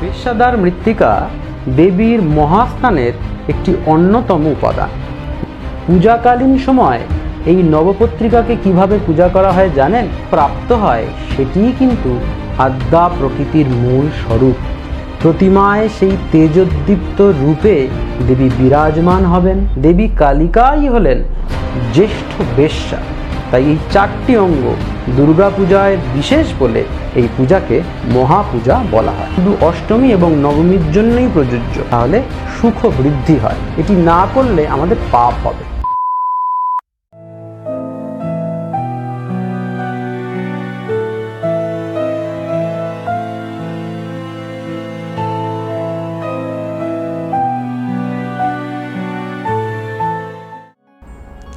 পেশাদার মৃত্তিকা দেবীর মহাস্থানের একটি অন্যতম উপাদান। পূজাকালীন সময় এই নবপত্রিকাকে কীভাবে পূজা করা হয় জানেন? প্রাপ্ত হয় সেটিই কিন্তু আদ্যা প্রকৃতির মূল স্বরূপ। প্রতিমায় সেই তেজোদ্দীপ্ত রূপে দেবী বিরাজমান হবেন। দেবী কালিকাই হলেন জ্যেষ্ঠ বেশ্যা। তাই এই চারটি অঙ্গ দুর্গাপূজায় বিশেষ বলে এই পূজাকে মহাপূজা বলা হয়। শুধু অষ্টমী এবং নবমীর জন্যই প্রযোজ্য, তাহলে সুখ বৃদ্ধি হয়। এটি না করলে আমাদের পাপ হবে।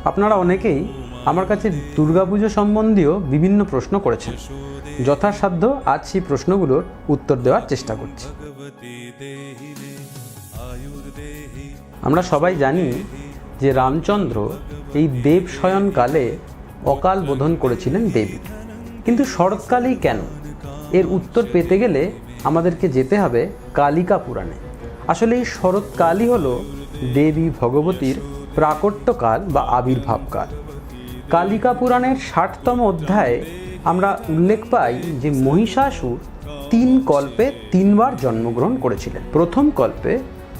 আপনারা অনেকেই আমার কাছে দুর্গাপুজো সম্বন্ধীয় বিভিন্ন প্রশ্ন করেছেন। যথাসাধ্য আজ সেই প্রশ্নগুলোর উত্তর দেওয়ার চেষ্টা করছি। আমরা সবাই জানি যে রামচন্দ্র এই দেব শয়নকালে অকাল বোধন করেছিলেন দেবী। কিন্তু শরৎকালেই কেন? এর উত্তর পেতে গেলে আমাদেরকে যেতে হবে কালিকা পুরাণে। আসলে এই শরৎকালই হলো দেবী ভগবতীর প্রাকট্যকাল বা আবির্ভাবকাল কালিকা পুরাণের ষাটতম অধ্যায়ে আমরা উল্লেখ পাই যে মহিষাসুর তিন কল্পে তিনবার জন্মগ্রহণ করেছিলেন। প্রথম কল্পে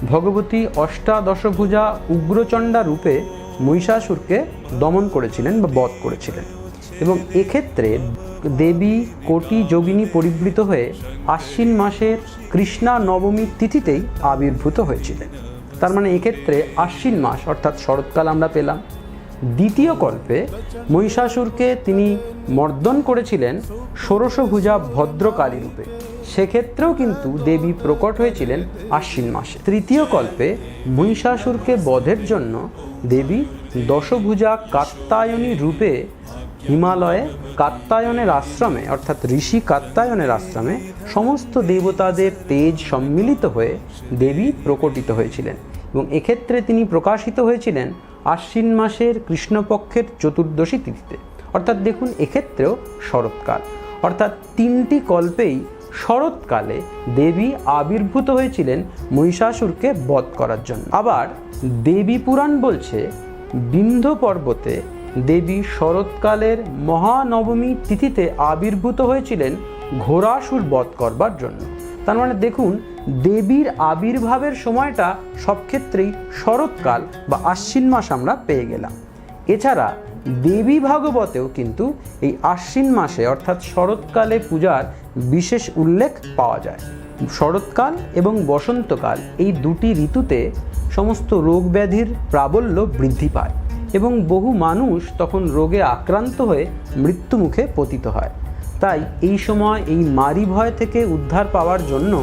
ভগবতী অষ্টাদশভুজা উগ্রচণ্ডা রূপে মহিষাসুরকে দমন করেছিলেন বা বধ করেছিলেন এবং এক্ষেত্রে দেবী, কোটি, যোগিনী পরিবৃত হয়ে আশ্বিন মাসের কৃষ্ণা নবমী তিথিতেই আবির্ভূত হয়েছিলেন। তার মানে এক্ষেত্রে আশ্বিন মাস অর্থাৎ শরৎকাল আমরা পেলাম। দ্বিতীয় কল্পে মহিষাসুরকে তিনি মর্দন করেছিলেন ষোড়শভুজা ভদ্রকালী রূপে সেক্ষেত্রেও কিন্তু দেবী প্রকট হয়েছিলেন আশ্বিন মাসে। তৃতীয় কল্পে মহিষাসুরকে বধের জন্য দেবী দশভুজা কাত্তায়নী রূপে হিমালয়ে কাত্তায়নের আশ্রমে, অর্থাৎ ঋষি কাত্তায়নের আশ্রমে সমস্ত দেবতাদের তেজ সম্মিলিত হয়ে দেবী প্রকটিত হয়েছিলেন এবং এক্ষেত্রে তিনি প্রকাশিত হয়েছিলেন আশ্বিন মাসের কৃষ্ণপক্ষের চতুর্দশী তিথিতে। অর্থাৎ দেখুন, এক্ষেত্রেও শরৎকাল। অর্থাৎ তিনটি কল্পেই শরৎকালে দেবী আবির্ভূত হয়েছিলেন মহিষাসুরকে বধ করার জন্য। আবার দেবী পুরাণ বলছে বিন্ধ পর্বতে দেবী শরৎকালের মহানবমী তিথিতে আবির্ভূত হয়েছিলেন ঘোড়াসুর বধ করবার জন্য। তার মানে দেখুন দেবীর আবির্ভাবের সময়টা সব ক্ষেত্রেই শরৎকাল বা আশ্বিন মাস আমরা পেয়ে গেলাম। এছাড়া দেবী ভাগবতেও কিন্তু এই আশ্বিন মাসে অর্থাৎ শরৎকালে পূজার বিশেষ উল্লেখ পাওয়া যায়। শরৎকাল এবং বসন্তকাল এই দুটি ঋতুতে সমস্ত রোগ ব্যাধির প্রাবল্য বৃদ্ধি পায় এবং বহু মানুষ তখন রোগে আক্রান্ত হয়ে মৃত্যুমুখে পতিত হয়। তাই এই সময় এই মারি ভয় থেকে উদ্ধার পাওয়ার জন্য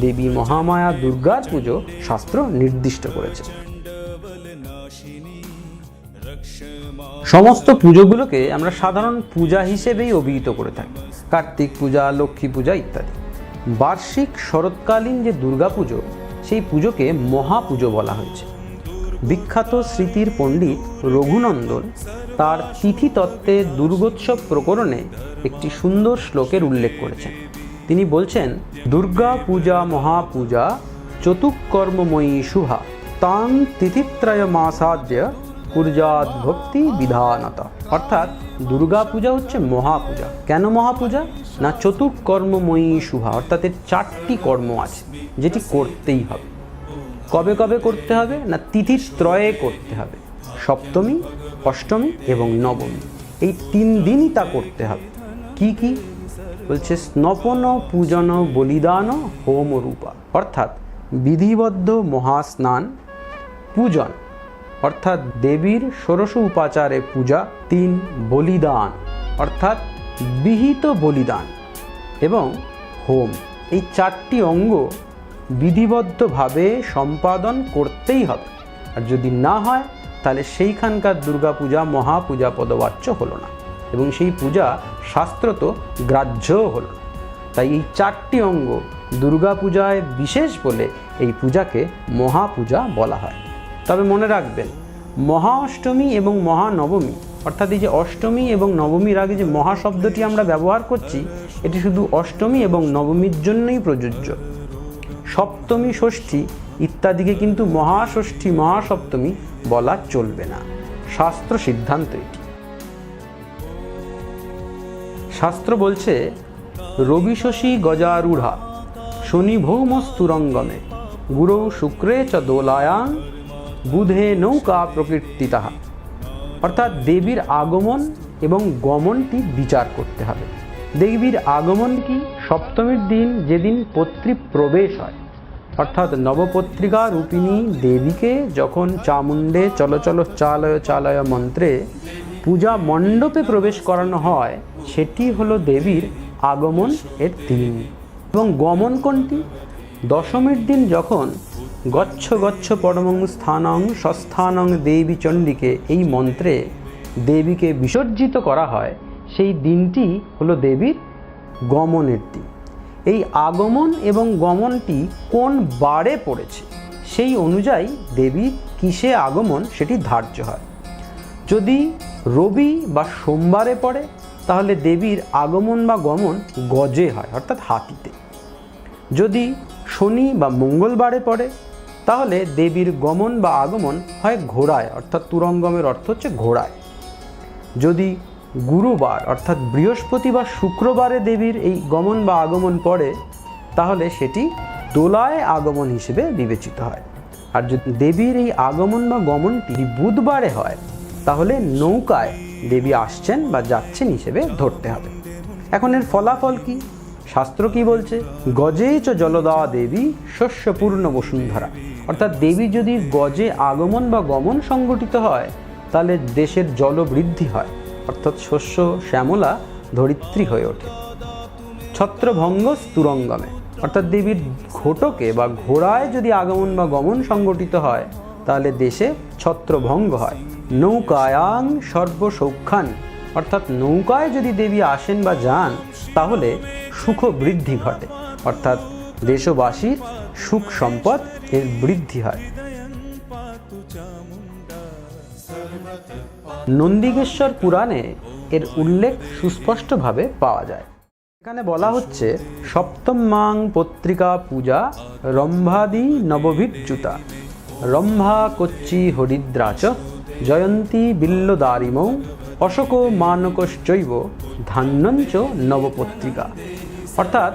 দেবী মহামায়া দুর্গার পুজো শাস্ত্র নির্দিষ্ট করেছে। সমস্ত পুজোগুলোকে আমরা সাধারণ পূজা হিসেবেই অভিহিত করে থাকি। কার্তিক পূজা, লক্ষ্মী পূজা ইত্যাদি। বার্ষিক শরৎকালীন যে দুর্গাপুজো সেই পুজোকে মহাপুজো বলা হয়েছে। বিখ্যাত স্মৃতির পণ্ডিত রঘুনন্দন তার তিথি তত্ত্বে দুর্গোৎসব প্রকরণে একটি সুন্দর শ্লোকের উল্লেখ করেছেন। তিনি বলছেন, দুর্গা পূজা মহাপূজা চতুকর্মময়ী শুভা, তাং তিথিত্রয় মাসাদ্য পূজাত ভক্তি বিধানতা। অর্থাৎ দুর্গা পূজা হচ্ছে মহাপূজা কেন মহাপূজা না চতুর্কর্মময়ী শুভা, অর্থাৎ এর চারটি কর্ম আছে, যেটি করতেই হবে। কবে কবে করতে হবে? না, তিথির ত্রয়ে করতে হবে। সপ্তমী অষ্টমী এবং নবমী। এই তিন দিনই তা করতে হবে। কি কি? বলছে, স্নপন, পূজন, বলিদান, হোম রূপা। অর্থাৎ বিধিবদ্ধ মহাস্নান, পূজন। অর্থাৎ দেবীর ষোড়শ উপাচারে পূজা, তিন বলিদান। অর্থাৎ বিহিত বলিদান এবং হোম। এই চারটি অঙ্গ বিধিবদ্ধভাবে সম্পাদন করতেই হবে। আর যদি না হয় তাহলে সেইখানকার দুর্গাপূজা মহাপূজা পদবাচ্য হলো না। এবং সেই পূজা শাস্ত্রত গ্রাহ্যও হলো না। তাই এই চারটি অঙ্গ দুর্গাপূজায় বিশেষ বলে এই পূজাকে মহাপূজা বলা হয়। তবে মনে রাখবেন মহা অষ্টমী এবং মহানবমী, অর্থাৎ এই যে অষ্টমী এবং নবমীর আগে যে মহা শব্দটি আমরা ব্যবহার করছি, এটি শুধু অষ্টমী এবং নবমীর জন্যই প্রযোজ্য। সপ্তমী ষষ্ঠী ইত্যাদিকে কিন্তু মহাষষ্ঠী, মহাসপ্তমী বলা চলবে না। শাস্ত্র সিদ্ধান্ত। এটি শাস্ত্র বলছে, রবি শশী গজারূঢ়া, শনি ভৌমস্তুরঙ্গমে গুরু শুক্রে চ দোলায়াং, বুধে নৌকা প্রকৃতিতা অর্থাৎ দেবীর আগমন এবং গমনটি বিচার করতে হবে। দেবীর আগমন কি সপ্তমীর দিন যেদিন পত্রী প্রবেশ হয়? অর্থাৎ নবপত্রিকা রূপিণী দেবীকে যখন চামুণ্ডে চলচল চালয় চালয় মন্ত্রে পূজা মণ্ডপে প্রবেশ করানো হয়, সেটি হলো দেবীর আগমন এর দিন। এবং গমন কোনটি? দশমীর দিন যখন গচ্ছ গচ্ছ পরমং স্থানং সস্থানং দেবী চণ্ডীকে এই মন্ত্রে দেবীকে বিসর্জিত করা হয়, সেই দিনটি হলো দেবীর গমনের দিন। এই আগমন এবং গমনটি কোন বারে পড়েছে? সেই অনুযায়ী দেবীর কিসে আগমন সেটি ধার্য হয়। যদি রবি বা সোমবারে পড়ে, তাহলে দেবীর আগমন বা গমন গজে হয়, অর্থাৎ হাতিতে। যদি শনি বা মঙ্গলবারে পড়ে, তাহলে দেবীর গমন বা আগমন হয় ঘোড়ায়, অর্থাৎ তুরঙ্গমের অর্থ হচ্ছে ঘোড়ায়। যদি গুরুবার, অর্থাৎ বৃহস্পতি বা শুক্রবারে দেবীর এই গমন বা আগমন পড়ে তাহলে সেটি দোলায় আগমন হিসেবে বিবেচিত হয়। আর যদি দেবীর এই আগমন বা গমনটি বুধবারে হয়, তাহলে নৌকায় দেবী আসছেন বা যাচ্ছেন হিসেবে ধরতে হবে। এখন এর ফলাফল কি? শাস্ত্র কি বলছে? গজে চ জলদা দেবী শস্যপূর্ণ বসুন্ধরা। অর্থাৎ দেবী যদি গজে আগমন বা গমন সংগঠিত হয়, তাহলে দেশের জলবৃদ্ধি হয়। অর্থাৎ শস্য শ্যামলা ধরিত্রী হয়ে ওঠে। ছত্রভঙ্গ স্তুরঙ্গমে। অর্থাৎ দেবীর ঘোটকে বা ঘোড়ায় যদি আগমন বা গমন সংগঠিত হয়, তাহলে দেশে ছত্রভঙ্গ হয়। নৌকায়াং সর্বসৌখ্যান। অর্থাৎ নৌকায় যদি দেবী আসেন বা যান, তাহলে সুখ বৃদ্ধি ঘটে। অর্থাৎ দেশবাসীর সুখ সম্পদ এর বৃদ্ধি হয়। নন্দিকেশ্বর পুরাণে এর উল্লেখ সুস্পষ্টভাবে পাওয়া যায়। এখানে বলা হচ্ছে, সপ্তম মাং পত্রিকা পূজা রম্ভাদি নবভিচ্যুতা রম্ভা কচ্চি হরিদ্রাচ জয়ন্তী বিল্লদারিমৌ অশোক মানকশ্চৈব ধান্যঞ্চ নবপত্রিকা। অর্থাৎ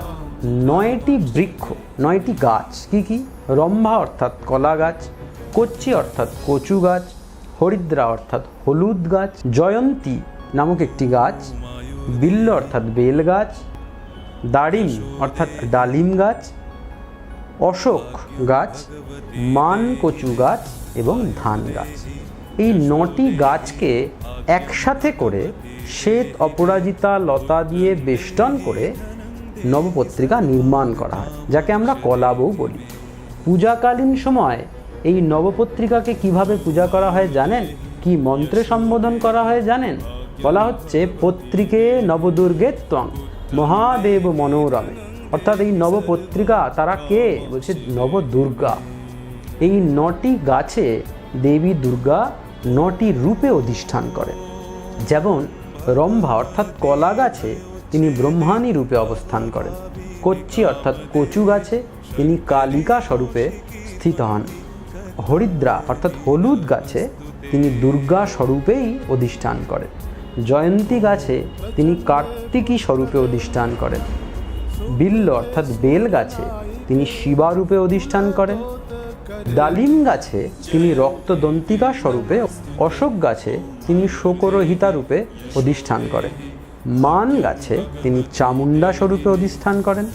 নয়টি বৃক্ষ, নয়টি গাছ। কি কি? রম্ভা অর্থাৎ কলা গাছ, কচ্চি অর্থাৎ কচু গাছ হরিদ্রা অর্থাৎ হলুদ গাছ, জয়ন্তী নামক একটি গাছ, বিল্ল অর্থাৎ বেল গাছ দাড়িম অর্থাৎ ডালিম গাছ, অশোক গাছ মান কচু গাছ এবং ধান গাছ। এই নটি গাছকে একসাথে করে শ্বেত অপরাজিতা, লতা দিয়ে বেষ্টন করে নবপত্রিকা নির্মাণ করা হয়, যাকে আমরা কলাবউ বলি। পূজাকালীন সময় এই নবপত্রিকাকে কীভাবে পূজা করা হয় জানেন? কি মন্ত্রে সম্বোধন করা হয় জানেন? বলা হচ্ছে, পত্রিকে নবদুর্গে ত্বং মহাদেব মনোরমে। অর্থাৎ এই নবপত্রিকা, তারা কে? বলছে, নবদুর্গা। এই নটি গাছে দেবী দুর্গা নটি রূপে অধিষ্ঠান করেন। যেমন রম্ভা, অর্থাৎ কলা গাছে, তিনি ব্রহ্মাণী রূপে অবস্থান করেন। কচ্ছি, অর্থাৎ কচু গাছে, তিনি কালিকা স্বরূপে স্থিত হন। হরিদ্রা, অর্থাৎ হলুদ গাছে, তিনি দুর্গা স্বরূপেই অধিষ্ঠান করেন। জয়ন্তী গাছে, তিনি কার্তিকী স্বরূপে অধিষ্ঠান করেন। বিল্ল, অর্থাৎ বেল গাছে, তিনি শিবারূপে অধিষ্ঠান করেন। ডালিম গাছে, তিনি রক্তদন্তিকা স্বরূপে, অশোক গাছে, তিনি শোকরহিতা রূপে অধিষ্ঠান করেন। মান গাছে, তিনি চামুণ্ডা স্বরূপে অধিষ্ঠান করেন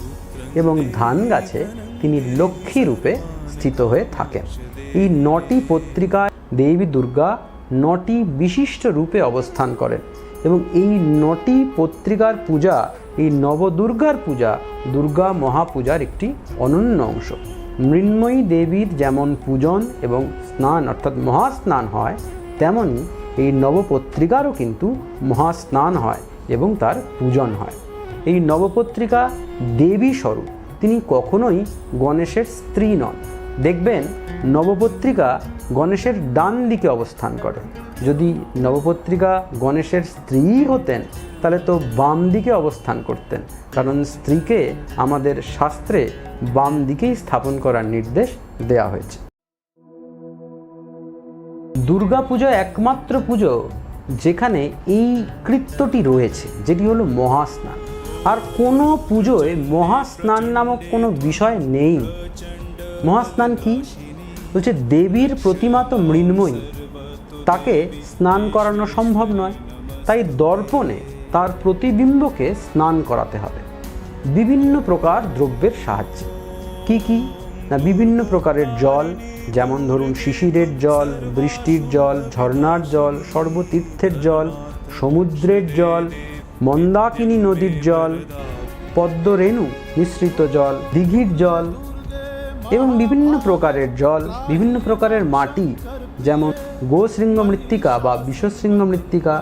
এবং ধান গাছে, তিনি লক্ষ্মী রূপে স্থিত হয়ে থাকেন। এই নটি পত্রিকায় দেবী দুর্গা নটি বিশিষ্ট রূপে অবস্থান করেন এবং এই নটি পত্রিকার পূজা, এই নবদুর্গার পূজা দুর্গা মহাপূজার একটি অনন্য অংশ। মৃন্ময়ী দেবীর যেমন পূজন এবং স্নান অর্থাৎ মহাস্নান হয় তেমনই এই নবপত্রিকারও কিন্তু মহাস্নান হয় এবং তার পূজন হয়। এই নবপত্রিকা দেবী স্বরূপ, তিনি কখনোই গণেশের স্ত্রী নন। দেখবেন নবপত্রিকা গণেশের ডান দিকে অবস্থান করে। যদি নবপত্রিকা গণেশের স্ত্রী হতেন, তাহলে তো বাম দিকে অবস্থান করতেন। কারণ স্ত্রীকে আমাদের শাস্ত্রে বাম দিকেই স্থাপন করার নির্দেশ দেয়া হয়েছে। দুর্গা পুজো একমাত্র পুজো যেখানে এই কৃত্যটি রয়েছে, যেটি হলো মহাস্নান। আর কোনো পুজোয় মহাস্নান নামক কোনো বিষয় নেই। মহাস্নান কি? বলছে, দেবীর প্রতিমা তো মৃন্ময়ী। তাকে স্নান করানো সম্ভব নয়। তাই দর্পণে তার প্রতিবিম্বকে স্নান করাতে হবে। বিভিন্ন প্রকার দ্রব্যের সাহায্যে। কি কি? না, বিভিন্ন প্রকারের জল, যেমন ধরুন শিশিরের জল, বৃষ্টির জল, ঝর্ণার জল, সর্বতীর্থের জল, সমুদ্রের জল, মন্দাকিনী নদীর জল, পদ্মরেণু মিশ্রিত জল, দিঘির জল এবং বিভিন্ন প্রকারের জল, বিভিন্ন প্রকারের মাটি, যেমন গোশৃঙ্গ মৃত্তিকা বা বিশ্বশৃঙ্গ মৃত্তিকা,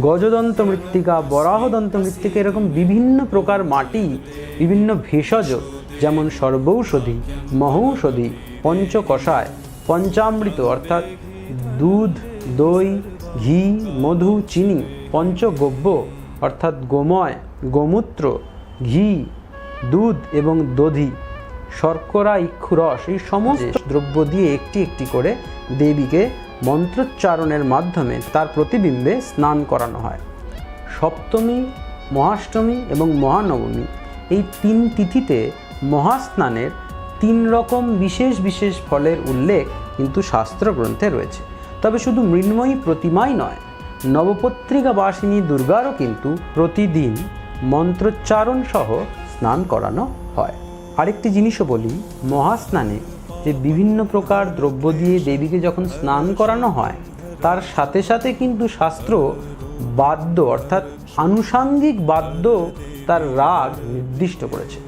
গজদন্ত মৃত্তিকা, বরাহদন্ত মৃত্তিকা, এরকম বিভিন্ন প্রকার মাটি, বিভিন্ন ভেষজ, যেমন সর্বৌষধি, মহৌষধি, পঞ্চকষায়, পঞ্চামৃত, অর্থাৎ দুধ, দই, ঘি, মধু, চিনি, পঞ্চগব্য, অর্থাৎ গোময়, গোমূত্র, ঘি, দুধ এবং দধি। শর্করা ইক্ষুরস এই সমস্ত দ্রব্য দিয়ে একটি একটি করে দেবীকে মন্ত্রোচ্চারণের মাধ্যমে তার প্রতিবিম্বে স্নান করানো হয়। সপ্তমী মহাষ্টমী এবং মহানবমী এই তিন তিথিতে মহাস্নানের তিন রকম বিশেষ বিশেষ ফলের উল্লেখ কিন্তু শাস্ত্র গ্রন্থে রয়েছে। তবে শুধু মৃন্ময়ী প্রতিমাই নয় নবপত্রিকা বাসিনী দুর্গারও কিন্তু প্রতিদিন মন্ত্রোচ্চারণ সহ স্নান করানো হয়। আরেকটি জিনিসও বলি, মহাস্নানে যে বিভিন্ন প্রকার দ্রব্য দিয়ে দেবীকে যখন স্নান করানো হয়, তার সাথে সাথে কিন্তু শাস্ত্র বাদ্য অর্থাৎ আনুষাঙ্গিক বাদ্য তার রাগ নির্দিষ্ট করেছে।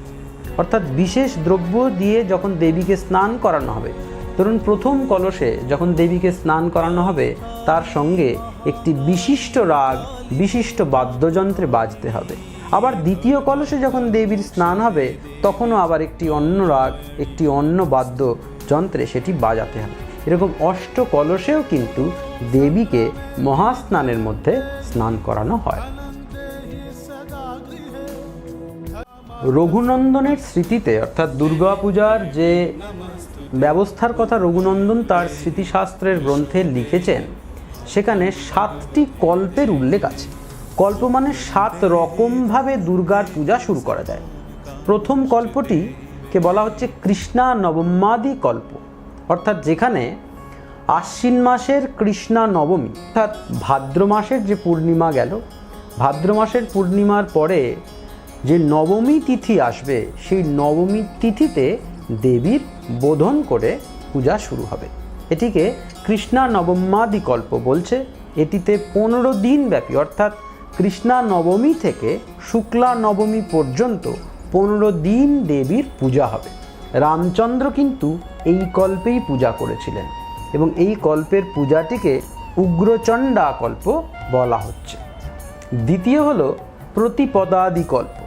অর্থাৎ বিশেষ দ্রব্য দিয়ে যখন দেবীকে স্নান করানো হবে, ধরুন প্রথম কলসে যখন দেবীকে স্নান করানো হবে, তার সঙ্গে একটি বিশিষ্ট রাগ, বিশিষ্ট বাদ্যযন্ত্রে বাজতে হবে। আবার দ্বিতীয় কলসে যখন দেবীর স্নান হবে, তখনও আবার একটি অন্য রাগ, একটি অন্য বাদ্য যন্ত্রে সেটি বাজাতে হবে। এরকম অষ্ট কলসেও কিন্তু দেবীকে মহাস্নানের মধ্যে স্নান করানো হয়। রঘুনন্দনের স্মৃতিতে, অর্থাৎ দুর্গাপূজার যে ব্যবস্থার কথা রঘুনন্দন তার স্মৃতিশাস্ত্রের গ্রন্থে লিখেছেন, সেখানে সাতটি কল্পের উল্লেখ আছে। কল্প মানে সাত রকমভাবে দুর্গার পূজা শুরু করা যায়। প্রথম কল্পটিকে বলা হচ্ছে কৃষ্ণা নবমাদি কল্প। অর্থাৎ যেখানে আশ্বিন মাসের কৃষ্ণা নবমী, অর্থাৎ ভাদ্র মাসের যে পূর্ণিমা গেল, ভাদ্র মাসের পূর্ণিমার পরে যে নবমী তিথি আসবে, সেই নবমী তিথিতে দেবীর বোধন করে পূজা শুরু হবে। এটিকে কৃষ্ণা নবমাদি কল্প বলছে। এটিতে পনেরো দিন ব্যাপী, অর্থাৎ কৃষ্ণা নবমী থেকে শুক্লা নবমী পর্যন্ত পনেরো দিন দেবীর পূজা হবে। রামচন্দ্র কিন্তু এই কল্পেই পূজা করেছিলেন এবং এই কল্পের পূজাটিকে উগ্রচণ্ডা কল্প বলা হচ্ছে। দ্বিতীয় হলো প্রতিপদাদি কল্প,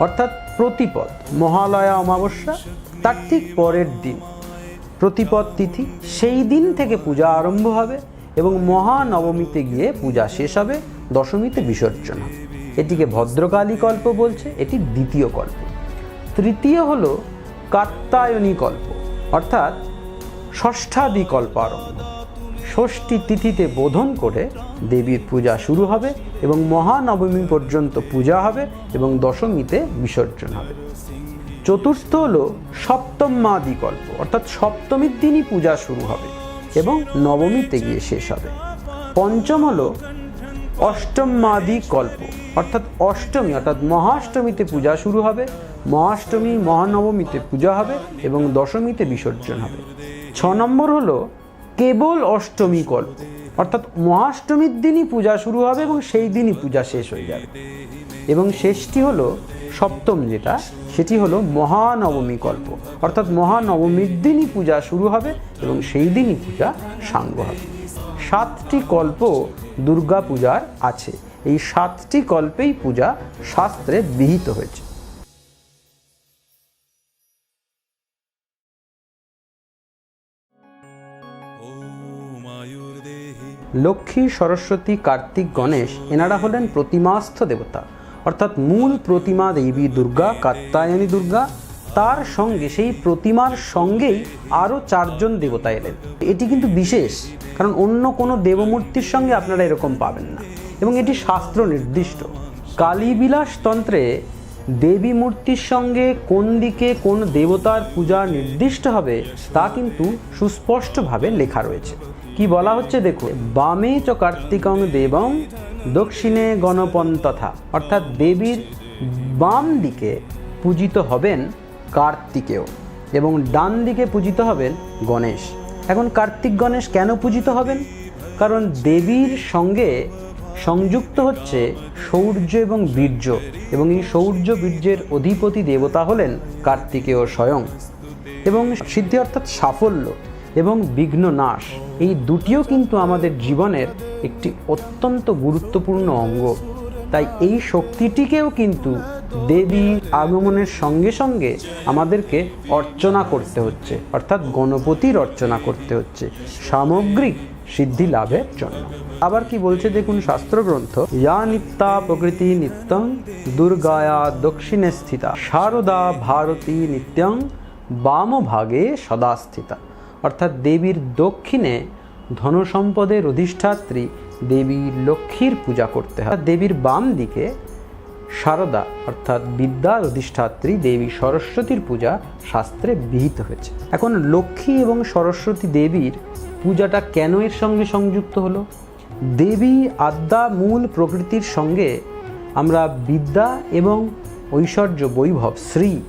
অর্থাৎ প্রতিপদ, মহালয়া অমাবস্যা, তার ঠিক পরের দিন। প্রতিপদ তিথি, সেই দিন থেকে পূজা আরম্ভ হবে এবং মহানবমীতে গিয়ে পূজা শেষ হবে। দশমীতে বিসর্জন। এটিকে ভদ্রকালী কল্প বলছে, এটি দ্বিতীয় কল্প। তৃতীয় হল কাত্তায়নী কল্প, অর্থাৎ ষষ্ঠাদি কল্প আরম্ভ। ষষ্ঠী তিথিতে বোধন করে দেবীর পূজা শুরু হবে এবং মহানবমী পর্যন্ত পূজা হবে এবং দশমীতে বিসর্জন হবে। চতুর্থ হলো সপ্তমাদি কল্প, অর্থাৎ সপ্তমীর দিনই পূজা শুরু হবে এবং নবমীতে গিয়ে শেষ হবে। পঞ্চম হলো অষ্টমাদি কল্প, অর্থাৎ অষ্টমী, অর্থাৎ মহাষ্টমীতে পূজা শুরু হবে, মহাষ্টমী, মহানবমীতে পূজা হবে এবং দশমীতে বিসর্জন হবে। ছ নম্বর হলো কেবল অষ্টমী কল্প, অর্থাৎ মহাষ্টমীর দিনই পূজা শুরু হবে এবং সেই দিনই পূজা শেষ হয়ে যাবে। এবং শেষটি হলো সপ্তম যেটা, সেটি হলো মহানবমী কল্প, অর্থাৎ মহানবমীর দিনই পূজা শুরু হবে এবং সেই দিনই পূজা সাঙ্গ হবে। সাতটি কল্প দুর্গা পূজার আছে। এই সাতটি কল্পেই পূজা শাস্ত্রে বিহিত হয়েছে। লক্ষ্মী, সরস্বতী, কার্তিক, গণেশ এনারা হলেন প্রতিমাস্থ দেবতা। অর্থাৎ মূল প্রতিমা দেবী দুর্গা কাত্তায়নী দুর্গা তার সঙ্গে, সেই প্রতিমার সঙ্গেই আরও চারজন দেবতা এলেন। এটি কিন্তু বিশেষ, কারণ অন্য কোনো দেবমূর্তির সঙ্গে আপনারা এরকম পাবেন না। এবং এটি শাস্ত্র নির্দিষ্ট। কালীবিলাস তন্ত্রে দেবী মূর্তির সঙ্গে কোন দিকে কোন দেবতার পূজা নির্দিষ্ট হবে, তা কিন্তু সুস্পষ্টভাবে লেখা রয়েছে। কি বলা হচ্ছে দেখো বামে চ কার্তিকং দেবং, দক্ষিণে গণপন তথা। অর্থাৎ দেবীর বাম দিকে পূজিত হবেন কার্তিকেয় এবং ডান দিকে পূজিত হবেন গণেশ। এখন কার্তিক গণেশ কেন পূজিত হবেন? কারণ দেবীর সঙ্গে সংযুক্ত হচ্ছে সৌর্য এবং বীর্য এবং এই সৌর্য বীর্যের অধিপতি দেবতা হলেন কার্তিকেয় স্বয়ং এবং সিদ্ধি অর্থাৎ সাফল্য এবং বিঘ্ন নাশ। এই দুটিও কিন্তু আমাদের জীবনের একটি অত্যন্ত গুরুত্বপূর্ণ অঙ্গ। তাই এই শক্তিটিকেও কিন্তু দেবী আগমনের সঙ্গে সঙ্গে আমাদেরকে অর্চনা করতে হচ্ছে, অর্থাৎ গণপতির অর্চনা করতে হচ্ছে, সামগ্রিক সিদ্ধি লাভের জন্য। আবার কি বলছে দেখুন শাস্ত্রগ্রন্থ? ইয়া নিত্যা প্রকৃতি নিত্যং দুর্গায়া দক্ষিণে স্থিতা শারদা ভারতী নিত্যং বামভাগে সদা স্থিতা। অর্থাৎ দেবীর দক্ষিণে ধনসম্পদের অধিষ্ঠাত্রী দেবী লক্ষ্মীর পূজা করতে হয়। দেবীর বাম দিকে শারদা অর্থাৎ বিদ্যার অধিষ্ঠাত্রী দেবী সরস্বতীর পূজা শাস্ত্রে বিহিত হয়েছে। এখন লক্ষ্মী এবং সরস্বতী দেবীর পূজাটা কেন এর সঙ্গে সংযুক্ত হলো? দেবী আদ্যা মূল প্রকৃতির সঙ্গে আমরা বিদ্যা এবং ঐশ্বর্য বৈভব শ্রী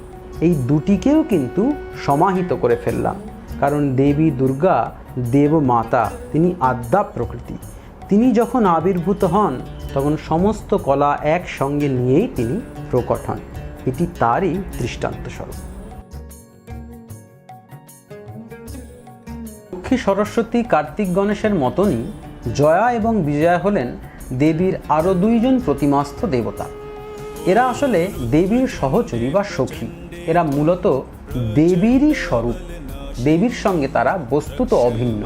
এই দুটিকেও কিন্তু সমাহিত করে ফেললাম। কারণ দেবী দুর্গা দেবমাতা, তিনি আদ্যা প্রকৃতি। তিনি যখন আবির্ভূত হন, তখন সমস্ত কলা একসঙ্গে নিয়েই তিনি প্রকট হন। এটি তারই দৃষ্টান্ত স্বরূপ লক্ষ্মী সরস্বতী কার্তিক গণেশের মতনই জয়া এবং বিজয়া হলেন দেবীর আরও দুইজন প্রতিমাস্থ দেবতা। এরা আসলে দেবীর সহচরী বা সখী। এরা মূলত দেবীরই স্বরূপ। দেবীর সঙ্গে তারা বস্তুত অভিন্ন।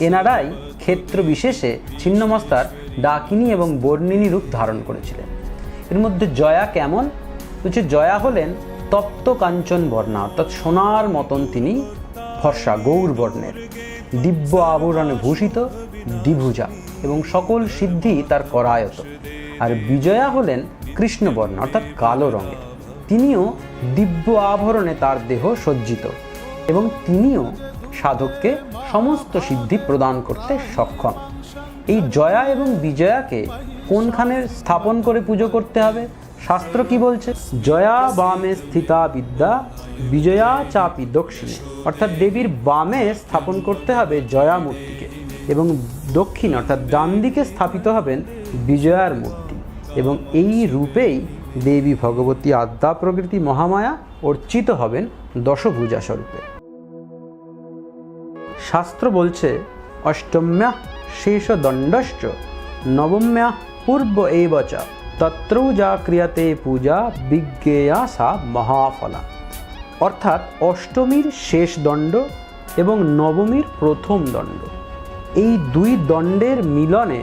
এনারাই ক্ষেত্র বিশেষে ছিন্নমস্তার ডাকিনী এবং বর্ণিনী রূপ ধারণ করেছিলেন। এর মধ্যে জয়া কেমন? হচ্ছে জয়া হলেন তপ্ত কাঞ্চন বর্ণা, অর্থাৎ সোনার মতন তিনি ফর্সা গৌর বর্ণের। দিব্য আবরণে ভূষিত দ্বিভুজা এবং সকল সিদ্ধি তার করায়ত। আর বিজয়া হলেন কৃষ্ণবর্ণ অর্থাৎ কালো রঙের। তিনিও দিব্য আভরণে তার দেহ সজ্জিত এবং তিনিও সাধককে সমস্ত সিদ্ধি প্রদান করতে সক্ষম। এই জয়া এবং বিজয়াকে কোনখানে স্থাপন করে পুজো করতে হবে? শাস্ত্র কি বলছে? জয়া বামে স্থিতা বিদ্যা, বিজয়া চাপি দক্ষিণে। অর্থাৎ দেবীর বামে স্থাপন করতে হবে জয়া মূর্তিকে এবং দক্ষিণ অর্থাৎ ডান দিকে স্থাপিত হবেন বিজয়ার মূর্তি এবং এই রূপেই দেবী ভগবতী আদ্যা প্রকৃতি মহামায়া অর্চিত হবেন দশভূজা স্বরূপে। শাস্ত্র বলছে, অষ্টম্যা শেষদণ্ডশ্চ, নবম্যা পূর্ব এব চ, তত্রৌ যা ক্রিয়াতে পূজা, বিজ্ঞেয়া সা মহাফলা। অর্থাৎ অষ্টমীর শেষ দণ্ড এবং নবমীর প্রথম দণ্ড। এই দুই দণ্ডের মিলনে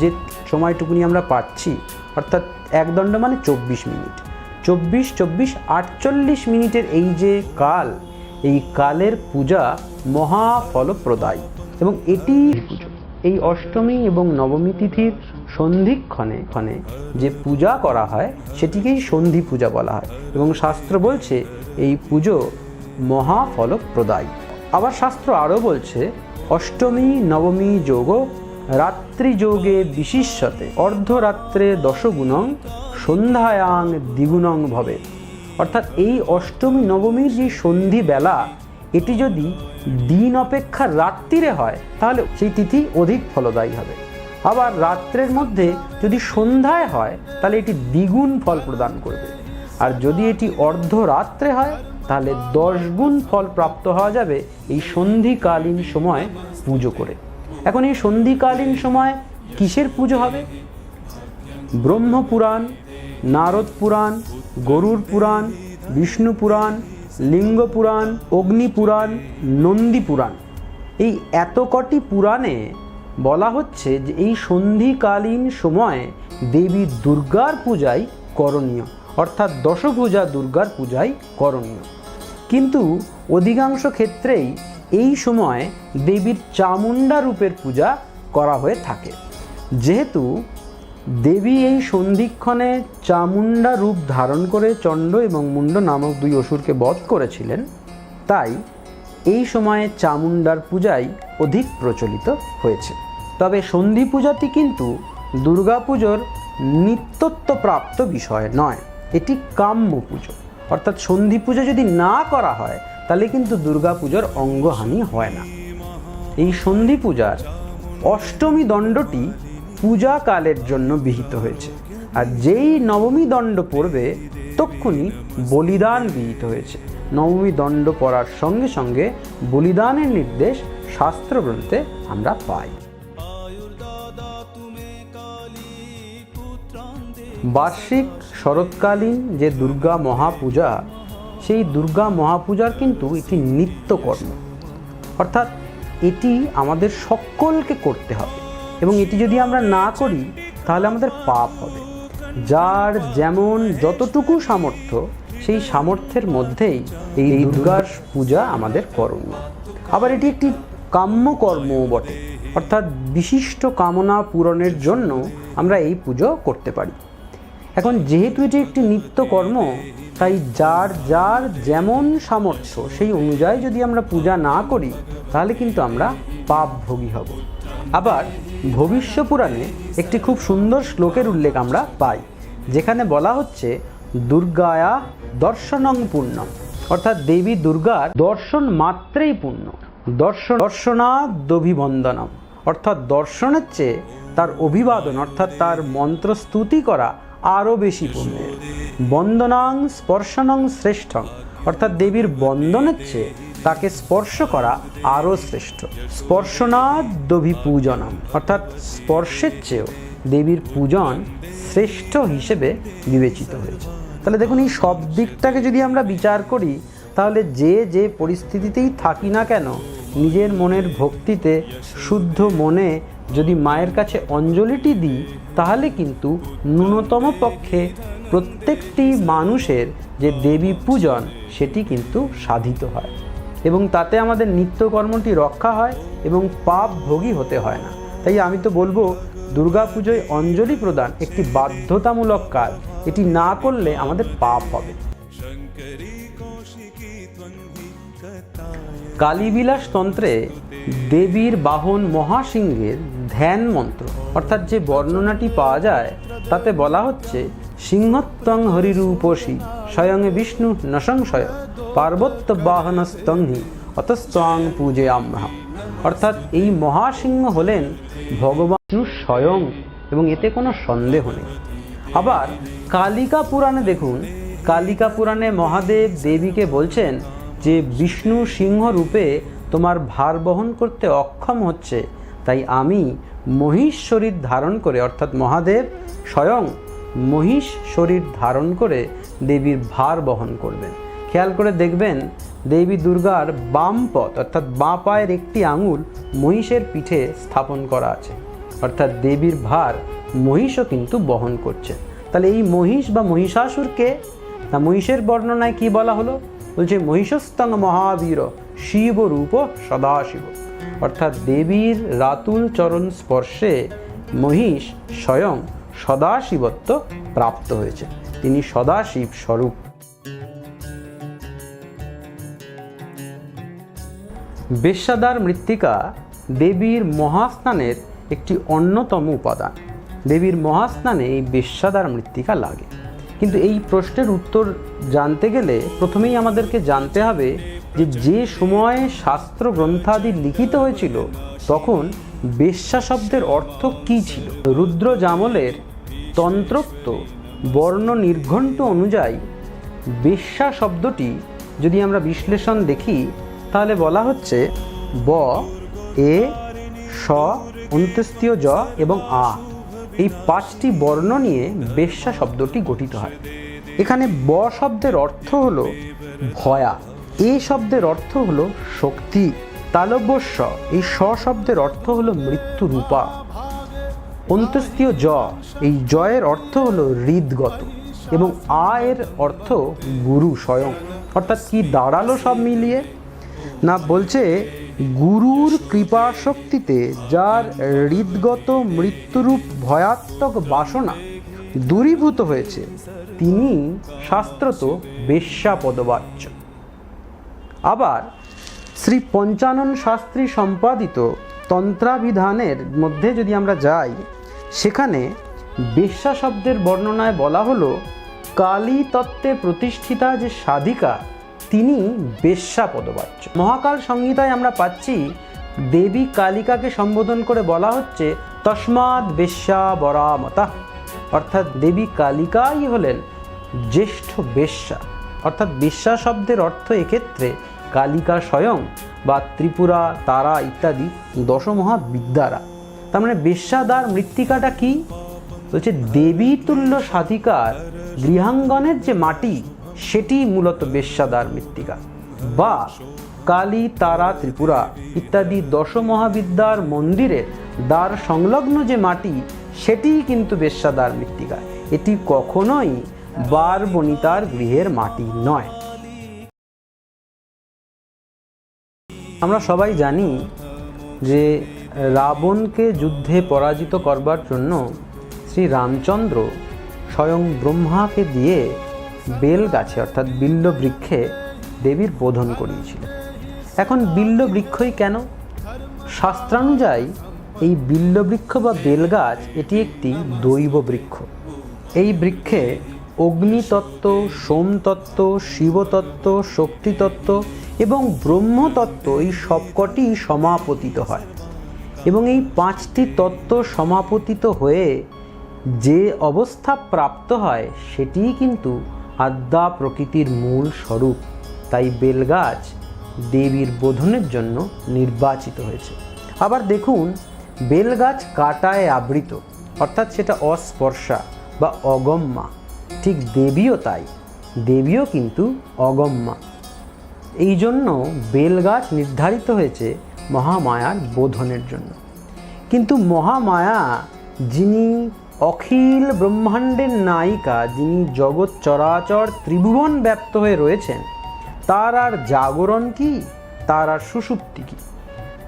যে সময়টুকুনি আমরা পাচ্ছি, অর্থাৎ এক দণ্ড মানে চব্বিশ মিনিট। চব্বিশ চব্বিশ, আটচল্লিশ মিনিটের এই যে কাল এই কালের পূজা মহাফলপ্রদায়ী এবং এটি এই অষ্টমী এবং নবমী তিথির সন্ধিক্ষণে ক্ষণে যে পূজা করা হয়, সেটিকেই সন্ধি পূজা বলা হয় এবং শাস্ত্র বলছে এই পুজো মহা মহাফলপ্রদায়ী। আবার শাস্ত্র আরও বলছে, অষ্টমী, নবমী যোগ রাত্রিযোগে বিশিষ্যতে, অর্ধরাত্রে দশগুণং, সন্ধ্যায়াং দ্বিগুণং ভবে অর্থাৎ এই অষ্টমী, নবমীর যে সন্ধি বেলা এটি যদি দিন অপেক্ষা রাত্রিরে হয়, তাহলে সেই তিথি অধিক ফলদায়ী হবে। আবার রাত্রের মধ্যে যদি সন্ধ্যায় হয়, তাহলে এটি দ্বিগুণ ফল প্রদান করবে। আর যদি এটি অর্ধরাত্রে হয়, তাহলে দশগুণ ফল প্রাপ্ত হওয়া যাবে এই সন্ধিকালীন সময় পুজো করে। এখন এই সন্ধিকালীন সময় কিসের পুজো হবে? ব্রহ্মপুরাণ, নারদ পুরাণ গরুর পুরাণ, বিষ্ণু পুরাণ, লিঙ্গ পুরাণ, অগ্নি পুরাণ, নন্দী পুরাণ। এই এত কটি পুরাণে বলা হচ্ছে যে এই সন্ধিকালীন সময়ে দেবী দুর্গার পূজাই করণীয়, অর্থাৎ দশভূজা দুর্গার পূজাই করণীয়। কিন্তু অধিকাংশ ক্ষেত্রেই এই সময় দেবীর চামুণ্ডা রূপের পূজা করা হয়ে থাকে। যেহেতু দেবী এই সন্ধিক্ষণে চামুণ্ডা রূপ ধারণ করে চণ্ড এবং মুন্ড নামক দুই অসুরকে বধ করেছিলেন। তাই এই সময়ে চামুণ্ডার পূজাই অধিক প্রচলিত হয়েছে। তবে সন্ধি পূজাটি কিন্তু দুর্গাপুজোর নিত্যত্বপ্রাপ্ত বিষয় নয়, এটি কাম্য পুজো অর্থাৎ সন্ধি পুজো যদি না করা হয়, তাহলে কিন্তু দুর্গাপুজোর অঙ্গহানি হয় না। এই সন্ধি পূজার অষ্টমী দণ্ডটি পূজাকালের জন্য বিহিত হয়েছে। আর যেই নবমী দণ্ড পড়বে, তক্ষুনি বলিদান বিহিত হয়েছে। নবমী দণ্ড পড়ার সঙ্গে সঙ্গে বলিদানের নির্দেশ শাস্ত্রগ্রন্থে আমরা পাই। বার্ষিক শরৎকালীন যে দুর্গা মহাপূজা, সেই দুর্গা মহাপূজার কিন্তু একটি নিত্যকর্ম। অর্থাৎ এটি আমাদের সকলকে করতে হবে। এবং এটি যদি আমরা না করি, তাহলে আমাদের পাপ হবে। যার যেমন যতটুকু সামর্থ্য, সেই সামর্থ্যের মধ্যেই এই দুর্গার পূজা আমাদের করণীয় আবার এটি একটি কাম্য কর্মও বটে। অর্থাৎ বিশিষ্ট কামনা পূরণের জন্য আমরা এই পুজো করতে পারি। এখন যেহেতু এটি একটি নিত্যকর্ম, তাই যার যার যেমন সামর্থ্য, সেই অনুযায়ী যদি আমরা পূজা না করি, তাহলে কিন্তু আমরা পাপভোগী হব। আবার ভবিষ্য পুরাণে একটি খুব সুন্দর শ্লোকের উল্লেখ আমরা পাই, যেখানে বলা হচ্ছে, দুর্গায়া দর্শনং পূর্ণম অর্থাৎ দেবী দুর্গার দর্শন মাত্রেই পূর্ণ দর্শন দর্শনাদভিবন্দনম। অর্থাৎ দর্শনের চেয়ে তার অভিবাদন, অর্থাৎ তার মন্ত্রস্তুতি করা আরও বেশি পুণ্যের। বন্দনাং স্পর্শনং শ্রেষ্ঠং। অর্থাৎ দেবীর বন্দনের চেয়ে তাকে স্পর্শ করা আরও শ্রেষ্ঠ। স্পর্শনাদভিপূজনম অর্থাৎ স্পর্শের চেয়েও দেবীর পূজন শ্রেষ্ঠ হিসেবে বিবেচিত হয়েছে। তাহলে দেখুন, এই সব দিকটাকে যদি আমরা বিচার করি, তাহলে যে যে পরিস্থিতিতেই থাকি না কেন, নিজের মনের ভক্তিতে শুদ্ধ মনে যদি মায়ের কাছে অঞ্জলিটি দিই, তাহলে কিন্তু ন্যূনতম পক্ষে প্রত্যেকটি মানুষের যে দেবী পূজন, সেটি কিন্তু সাধিত হয়। এবং তাতে আমাদের নিত্যকর্মটি রক্ষা হয় এবং পাপ ভোগী হতে হয় না। তাই আমি তো বলব, দুর্গাপুজোয় অঞ্জলি প্রদান একটি বাধ্যতামূলক কাজ। এটি না করলে আমাদের পাপ হবে। কালীবিলাস তন্ত্রে দেবীর বাহন মহাসিংহের ধ্যান মন্ত্র, অর্থাৎ যে বর্ণনাটি পাওয়া যায়, তাতে বলা হচ্ছে, সিংহত্বং হরিরূপসী, স্বয়ং বিষ্ণু নসংশয়। পার্বত্য বাহনস্তংহি অতস্তং পূজে আমরা অর্থাৎ এই মহাসিংহ হলেন ভগবান স্বয়ং এবং এতে কোনো সন্দেহ নেই। আবার কালিকা পুরাণে দেখুন, কালিকা পুরাণে মহাদেব দেবীকে বলছেন যে, বিষ্ণু সিংহ রূপে তোমার ভার বহন করতে অক্ষম হচ্ছে, তাই আমি মহিষ শরীর ধারণ করে, অর্থাৎ মহাদেব স্বয়ং মহিষ শরীর ধারণ করে দেবীর ভার বহন করবেন। খেয়াল করে দেখবেন দেবী দুর্গার বাম পথ, অর্থাৎ বাঁ পায়ের একটি আঙুল মহিষের পিঠে স্থাপন করা আছে। অর্থাৎ দেবীর ভার মহিষও কিন্তু বহন করছে। তাহলে এই মহিষ বা মহিষাসুরকে না মহিষের বর্ণনায় কি বলা হলো? বলছে মহিষস্তং মহাবীর শিব রূপ সদাশিব। অর্থাৎ দেবীর রাতুল চরণ স্পর্শে মহিষ স্বয়ং সদাশিবত্ব প্রাপ্ত হয়েছে। তিনি সদাশিব স্বরূপ। বেশ্যাদার মৃত্তিকা দেবীর মহাস্নানের একটি অন্যতম উপাদান। দেবীর মহাস্নানে এই বেশ্যাদার মৃত্তিকা লাগে। কিন্তু এই প্রশ্নের উত্তর জানতে গেলে প্রথমেই আমাদেরকে জানতে হবে যে যে সময়ে শাস্ত্র গ্রন্থাদি লিখিত হয়েছিল, তখন বেশ্যা শব্দের অর্থ কী ছিল? রুদ্র জামলের তন্ত্রোক্ত বর্ণ নির্ঘণ্ট অনুযায়ী বেশ্যা শব্দটি যদি আমরা বিশ্লেষণ দেখি তাহলে বলা হচ্ছে ব, এ, স অন্ত্যেস্তীয় জ এবং আ। এই পাঁচটি বর্ণ নিয়ে বেশ্যা শব্দটি গঠিত হয়। এখানে ব শব্দের অর্থ হলো ভয়া। এ শব্দের অর্থ হল শক্তি। তালব্যস্ব এই স শব্দের অর্থ হল মৃত্যু রূপা অন্তস্তীয় জ। এই জয়ের অর্থ হল হৃদগত এবং আ এর অর্থ গুরু স্বয়ং। অর্থাৎ কি দাঁড়াল সব মিলিয়ে? না, বলছে, গুরুর কৃপা শক্তিতে যার হৃদগত মৃত্যুরূপ ভয়াত্মক বাসনা দূরীভূত হয়েছে, তিনি শাস্ত্রত বেশ্যা পদবাচ্য আবার শ্রী পঞ্চানন শাস্ত্রী সম্পাদিত তন্ত্রাবিধানের মধ্যে যদি আমরা যাই, সেখানে বেশ্যা শব্দের বর্ণনায় বলা হলো কালী তত্ত্বে প্রতিষ্ঠিতা যে সাধিকা তিনি বেশ্যা পদবাচ্য। মহাকাল সংহিতায় আমরা পাচ্ছি, দেবী কালিকাকে সম্বোধন করে বলা হচ্ছে, তস্মাৎ বেশ্যা বরামতা। অর্থাৎ দেবী কালিকাই হলেন জ্যেষ্ঠ বেশ্যা। অর্থাৎ বেশ্যা শব্দের অর্থ এক্ষেত্রে কালিকা স্বয়ং বা ত্রিপুরা, তারা ইত্যাদি দশমহা বিদ্যারা তার মানে বেশ্যাদার মৃত্তিকাটা কি? বলছে দেবী তুল্য সাধিকার গৃহাঙ্গনের যে মাটি সেটি মূলত বেশ্যাদার মৃত্তিকা বা কালী, তারা, ত্রিপুরা ইত্যাদি দশমহাবিদ্যার মন্দিরের দ্বার সংলগ্ন যে মাটি, সেটিই কিন্তু বেশ্যাদার মৃত্তিকা। এটি কখনোই বার বনিতার গৃহের মাটি নয়। আমরা সবাই জানি যে রাবণকে যুদ্ধে পরাজিত করবার জন্য শ্রী রামচন্দ্র স্বয়ং ব্রহ্মাকে দিয়ে বেল গাছে অর্থাৎ বিল্ল বৃক্ষে দেবীর বোধন করিয়েছিলেন এখন বিল্ল বৃক্ষই কেন? শাস্ত্রানুযায়ী এই বিল্ল বৃক্ষ বা বেলগাছ, এটি একটি দৈব বৃক্ষ এই বৃক্ষে অগ্নিতত্ত্ব, সোমতত্ত্ব, শিবতত্ত্ব, শক্তিতত্ত্ব এবং ব্রহ্মতত্ত্ব এই সবকটি সমাপতিত হয়। এবং এই পাঁচটি তত্ত্ব সমাপতিত হয়ে যে অবস্থা প্রাপ্ত হয়, সেটিই কিন্তু আদ্যা প্রকৃতির মূল স্বরূপ। তাই বেলগাছ দেবীর বোধনের জন্য নির্বাচিত হয়েছে। আবার দেখুন, বেলগাছ কাটায় আবৃত, অর্থাৎ সেটা অস্পর্শা বা অগম্যা। ঠিক দেবীও তাই, দেবীও কিন্তু অগম্যা। এই জন্য বেলগাছ নির্ধারিত হয়েছে মহামায়ার বোধনের জন্য। কিন্তু মহামায়া যিনি অখিল ব্রহ্মাণ্ডের নায়িকা যিনি জগৎ চরাচর ত্রিভুবন ব্যাপ্ত হয়ে রয়েছেন, তার আর জাগরণ কি? তার আর সুষুপ্তি কি?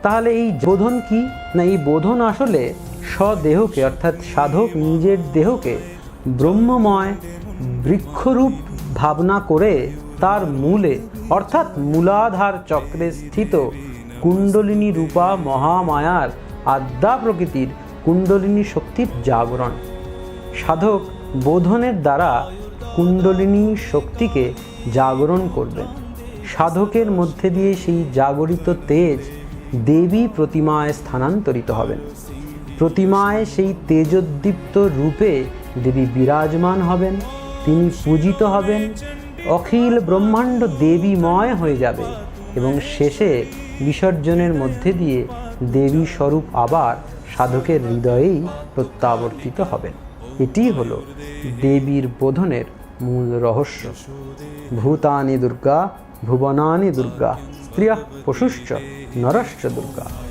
তাহলে এই বোধন কি? না, এই বোধন আসলে স্বদেহকে, অর্থাৎ সাধক নিজের দেহকে ব্রহ্মময়, বৃক্ষরূপ ভাবনা করে তার মূলে, অর্থাৎ মূলাধার চক্রে স্থিত কুণ্ডলিনী রূপা মহামায়ার আদ্যা প্রকৃতির কুণ্ডলিনী শক্তির জাগরণ। সাধক বোধনের দ্বারা কুণ্ডলিনী শক্তিকে জাগরণ করবেন। সাধকের মধ্যে দিয়ে সেই জাগরিত তেজ দেবী প্রতিমায় স্থানান্তরিত হবেন। প্রতিমায় সেই তেজোদ্দীপ্ত রূপে দেবী বিরাজমান হবেন, তিনি পূজিত হবেন, অখিল ব্রহ্মাণ্ড দেবীময় হয়ে যাবে এবং শেষে বিসর্জনের মধ্যে দিয়ে দেবী স্বরূপ আবার সাধকের হৃদয়েই প্রত্যাবর্তিত হবেন। এটি হল দেবীর বোধনের মূল রহস্য। ভূতানি দুর্গা, ভুবনানি দুর্গা, স্ত্রিয়া পশুশ্চ, নরশ্চ দুর্গা।